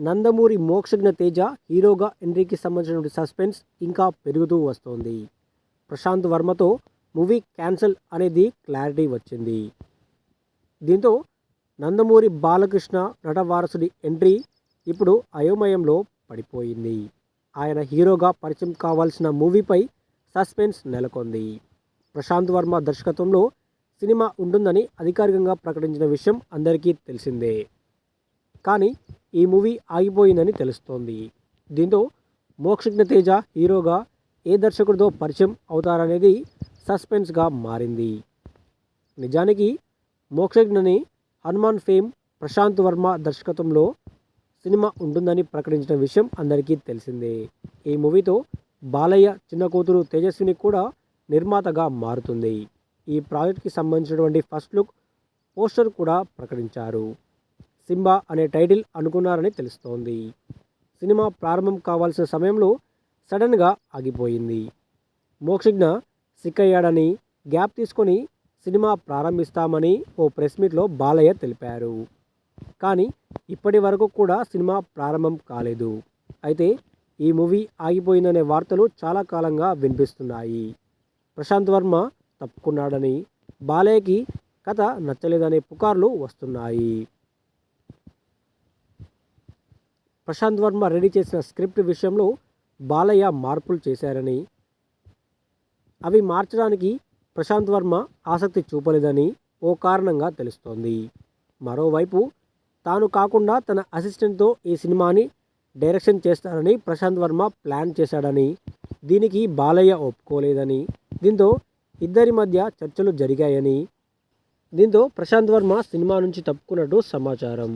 నందమూరి మోక్షజ్ఞ తేజ హీరోగా ఎంట్రీకి సంబంధించిన సస్పెన్స్ ఇంకా పెరుగుతూ వస్తోంది. ప్రశాంత్ వర్మతో మూవీ క్యాన్సిల్ అనేది క్లారిటీ వచ్చింది. దీంతో నందమూరి బాలకృష్ణ నటవారసుడి ఎంట్రీ ఇప్పుడు అయోమయంలో పడిపోయింది. ఆయన హీరోగా పరిచయం కావాల్సిన మూవీపై సస్పెన్స్ నెలకొంది. ప్రశాంత్ వర్మ దర్శకత్వంలో సినిమా ఉంటుందని అధికారికంగా ప్రకటించిన విషయం అందరికీ తెలిసిందే. కానీ ఈ మూవీ ఆగిపోయిందని తెలుస్తోంది. దీంతో మోక్షజ్ఞ తేజ హీరోగా ఏ దర్శకుడితో పరిచయం అవుతారనేది సస్పెన్స్గా మారింది. నిజానికి మోక్షజ్ఞని హనుమాన్ ఫేమ్ ప్రశాంత్ వర్మ దర్శకత్వంలో సినిమా ఉంటుందని ప్రకటించిన విషయం అందరికీ తెలిసిందే. ఈ మూవీతో బాలయ్య చిన్న కూతురు తేజస్విని కూడా నిర్మాతగా మారుతుంది. ఈ ప్రాజెక్ట్కి సంబంధించినటువంటి ఫస్ట్ లుక్ పోస్టర్ కూడా ప్రకటించారు. సింబా అనే టైటిల్ అనుకున్నారని తెలుస్తోంది. సినిమా ప్రారంభం కావాల్సిన సమయంలో సడన్గా ఆగిపోయింది. మోక్షజ్ఞ సిక్ అయ్యాడని గ్యాప్ తీసుకొని సినిమా ప్రారంభిస్తామని ఓ ప్రెస్ మీట్లో బాలయ్య తెలిపారు. కానీ ఇప్పటి వరకు కూడా సినిమా ప్రారంభం కాలేదు. అయితే ఈ మూవీ ఆగిపోయిందనే వార్తలు చాలా కాలంగా వినిపిస్తున్నాయి. ప్రశాంత్ వర్మ తప్పుకున్నాడని బాలయ్యకి కథ నచ్చలేదనే పుకార్లు వస్తున్నాయి. ప్రశాంత్ వర్మ రెడీ చేసిన స్క్రిప్ట్ విషయంలో బాలయ్య మార్పులు చేశారని అవి మార్చడానికి ప్రశాంత్ వర్మ ఆసక్తి చూపలేదని ఓ కారణంగా తెలుస్తోంది. మరోవైపు తాను కాకుండా తన అసిస్టెంట్తో ఈ సినిమాని డైరెక్షన్ చేస్తారని ప్రశాంత్ వర్మ ప్లాన్ చేశాడని దీనికి బాలయ్య ఒప్పుకోలేదని దీంతో ఇద్దరి మధ్య చర్చలు జరిగాయని దీంతో ప్రశాంత్ వర్మ సినిమా నుంచి తప్పుకున్నట్టు సమాచారం.